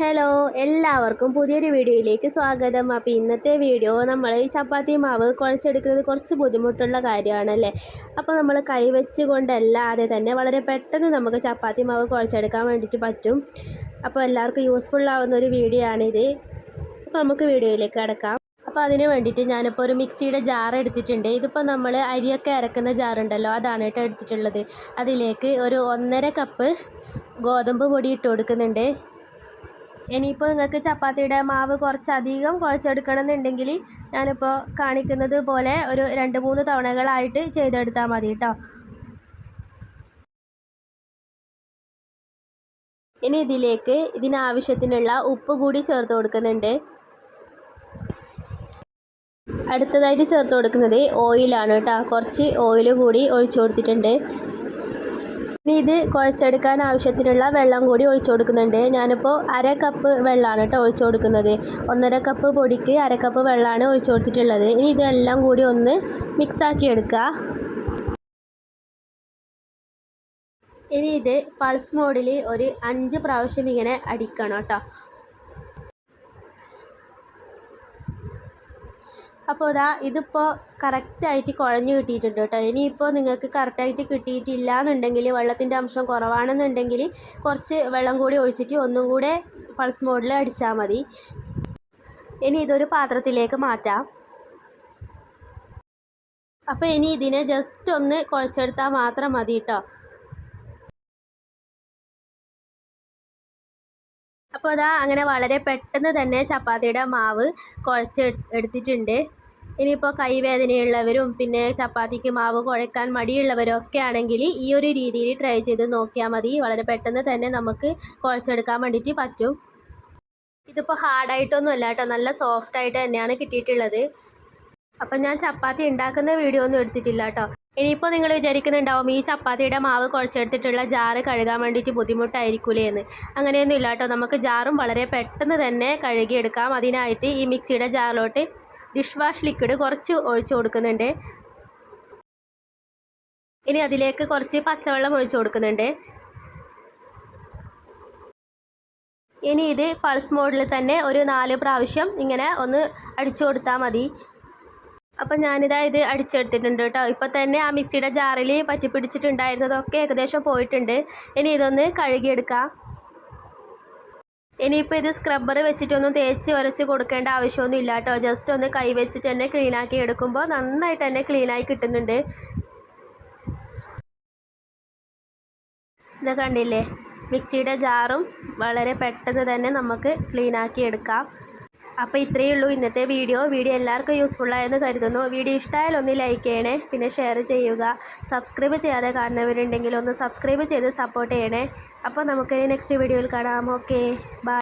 Hello എല്ലാവർക്കും പുതിയൊരു വീഡിയോയിലേക്ക് സ്വാഗതം. അപ്പോൾ ഇന്നത്തെ വീഡിയോ നമ്മൾ ഈ ചപ്പാത്തി മാവ് കുഴച്ചെടുക്കുന്നത് കുറച്ച് ബുദ്ധിമുട്ടുള്ള കാര്യമാണല്ലേ? അപ്പോൾ നമ്മൾ കൈവച്ച് കൊണ്ടല്ലാതെ തന്നെ വളരെ പെട്ടെന്ന് നമുക്ക് ചപ്പാത്തി മാവ് കുഴച്ചെടുക്കാൻ വേണ്ടിയിട്ട് പറ്റും. അപ്പോൾ എല്ലാവർക്കും യൂസ്ഫുള്ളാവുന്ന ഒരു വീഡിയോ ആണിത്. അപ്പോൾ നമുക്ക് വീഡിയോയിലേക്ക് കിടക്കാം. അപ്പോൾ അതിന് വേണ്ടിയിട്ട് ഞാനിപ്പോൾ ഒരു മിക്സിയുടെ ജാർ എടുത്തിട്ടുണ്ട്. ഇതിപ്പോൾ നമ്മൾ അരിയൊക്കെ അരക്കുന്ന ജാറുണ്ടല്ലോ അതാണ് കേട്ടോ എടുത്തിട്ടുള്ളത്. അതിലേക്ക് ഒരു ഒന്നര കപ്പ് ഗോതമ്പ് പൊടി ഇട്ട് കൊടുക്കുന്നുണ്ട്. ഇനിയിപ്പോൾ നിങ്ങൾക്ക് ചപ്പാത്തിയുടെ മാവ് കുറച്ചധികം കുഴച്ചെടുക്കണം എന്നുണ്ടെങ്കിൽ ഞാനിപ്പോൾ കാണിക്കുന്നത് പോലെ ഒരു രണ്ട് മൂന്ന് തവണകളായിട്ട് ചെയ്തെടുത്താൽ മതി കേട്ടോ. ഇനി ഇതിലേക്ക് ഇതിനാവശ്യത്തിനുള്ള ഉപ്പ് കൂടി ചേർത്ത് കൊടുക്കുന്നുണ്ട്. അടുത്തതായിട്ട് ചേർത്ത് കൊടുക്കുന്നത് ഓയിലാണ് കേട്ടോ. കുറച്ച് ഓയിൽ കൂടി ഒഴിച്ചു കൊടുത്തിട്ടുണ്ട്. ഇനി ഇത് കുഴച്ചെടുക്കാൻ ആവശ്യത്തിനുള്ള വെള്ളം കൂടി ഒഴിച്ചു കൊടുക്കുന്നുണ്ട്. ഞാനിപ്പോൾ അര കപ്പ് വെള്ളമാണ് കേട്ടോ ഒഴിച്ചു കൊടുക്കുന്നത്. ഒന്നര കപ്പ് പൊടിക്ക് അര കപ്പ് വെള്ളമാണ് ഒഴിച്ചു കൊടുത്തിട്ടുള്ളത്. ഇനി ഇതെല്ലാം കൂടി ഒന്ന് മിക്സാക്കി എടുക്കുക ഇനി ഇത് പൾസ് മോഡിൽ ഒരു അഞ്ച് പ്രാവശ്യം ഇങ്ങനെ അടിക്കണം കേട്ടോ അപ്പോൾ ഇതാ ഇതിപ്പോൾ കറക്റ്റായിട്ട് കുഴഞ്ഞ് കിട്ടിയിട്ടുണ്ട് കേട്ടോ. ഇനിയിപ്പോൾ നിങ്ങൾക്ക് കറക്റ്റായിട്ട് കിട്ടിയിട്ടില്ല എന്നുണ്ടെങ്കിൽ വെള്ളത്തിന്റെ അംശം കുറവാണെന്നുണ്ടെങ്കിൽ കുറച്ച് വെള്ളം കൂടി ഒഴിച്ചിട്ട് ഒന്നും കൂടെ പൾസ് മോഡിൽ അടിച്ചാൽ മതി. ഇനി ഇതൊരു പാത്രത്തിലേക്ക് മാറ്റാം. അപ്പോൾ ഇനി ഇതിനെ ജസ്റ്റ് ഒന്ന് കുഴച്ചെടുത്താൽ മാത്രം മതി കേട്ടോ. അപ്പോൾ അതാ അങ്ങനെ വളരെ പെട്ടെന്ന് തന്നെ ചപ്പാത്തിയുടെ മാവ് കുഴച്ച് എടുത്തിട്ടുണ്ട്. ഇനിയിപ്പോൾ കൈവേദനയുള്ളവരും പിന്നെ ചപ്പാത്തിക്ക് മാവ് കുഴക്കാൻ മടിയുള്ളവരും ഒക്കെ ആണെങ്കിൽ ഈ ഒരു രീതിയിൽ ട്രൈ ചെയ്ത് നോക്കിയാൽ മതി. വളരെ പെട്ടെന്ന് തന്നെ നമുക്ക് കുഴച്ചെടുക്കാൻ വേണ്ടിയിട്ട് പറ്റും. ഇതിപ്പോൾ ഹാർഡായിട്ടൊന്നും അല്ല കേട്ടോ. നല്ല സോഫ്റ്റ് ആയിട്ട് തന്നെയാണ് കിട്ടിയിട്ടുള്ളത്. അപ്പം ഞാൻ ചപ്പാത്തി ഉണ്ടാക്കുന്ന വീഡിയോ ഒന്നും എടുത്തിട്ടില്ല കേട്ടോ. ഇനിയിപ്പോൾ നിങ്ങൾ വിചാരിക്കുന്നുണ്ടാവും ഈ ചപ്പാത്തിയുടെ മാവ് കുഴച്ചെടുത്തിട്ടുള്ള ജാറ് കഴുകാൻ വേണ്ടിയിട്ട് ബുദ്ധിമുട്ടായിരിക്കൂലേ എന്ന്. അങ്ങനെയൊന്നും ഇല്ല കേട്ടോ. നമുക്ക് ജാറും വളരെ പെട്ടെന്ന് തന്നെ കഴുകിയെടുക്കാം. അതിനായിട്ട് ഈ മിക്സിയുടെ ജാറിലോട്ട് ഡിഷ് വാഷ് ലിക്വിഡ് കുറച്ച് ഒഴിച്ചു കൊടുക്കുന്നുണ്ട്. ഇനി അതിലേക്ക് കുറച്ച് പച്ചവെള്ളം ഒഴിച്ചു കൊടുക്കുന്നുണ്ട്. ഇനി ഇത് പൾസ് മോഡിൽ തന്നെ ഒരു നാല് പ്രാവശ്യം ഇങ്ങനെ ഒന്ന് അടിച്ചു കൊടുത്താൽ മതി. അപ്പം ഞാനിതാ ഇത് അടിച്ചെടുത്തിട്ടുണ്ട് കേട്ടോ. ഇപ്പോൾ തന്നെ ആ മിക്സിയുടെ ജാറിൽ പറ്റി പിടിച്ചിട്ടുണ്ടായിരുന്നതൊക്കെ ഏകദേശം പോയിട്ടുണ്ട്. ഇനി ഇതൊന്ന് കഴുകിയെടുക്കാം. ഇനിയിപ്പോൾ ഇത് സ്ക്രബ്ബർ വെച്ചിട്ടൊന്നും തേച്ച് ഉരച്ച് കൊടുക്കേണ്ട ആവശ്യമൊന്നും ഇല്ല കേട്ടോ ജസ്റ്റ് ഒന്ന് കൈ വെച്ചിട്ട് തന്നെ ക്ലീനാക്കി എടുക്കുമ്പോൾ നന്നായിട്ട് തന്നെ ക്ലീനായി കിട്ടുന്നുണ്ട്. ഇത് കണ്ടില്ലേ? മിക്സിയുടെ ജാറും വളരെ പെട്ടെന്ന് തന്നെ നമുക്ക് ക്ലീനാക്കി എടുക്കാം. അപ്പോൾ ഇത്രയേ ഉള്ളൂ ഇന്നത്തെ വീഡിയോ. വീഡിയോ എല്ലാവർക്കും യൂസ്ഫുള്ളായെന്ന് കരുതുന്നു. വീഡിയോ ഇഷ്ടമായാൽ ഒന്ന് ലൈക്ക് ചെയ്യണേ പിന്നെ ഷെയർ ചെയ്യുക. സബ്സ്ക്രൈബ് ചെയ്യാതെ കാണുന്നവരുണ്ടെങ്കിൽ ഒന്ന് സബ്സ്ക്രൈബ് ചെയ്ത് സപ്പോർട്ട് ചെയ്യണേ. അപ്പോൾ നമുക്ക് നെക്സ്റ്റ് വീഡിയോയിൽ കാണാം. Okay bye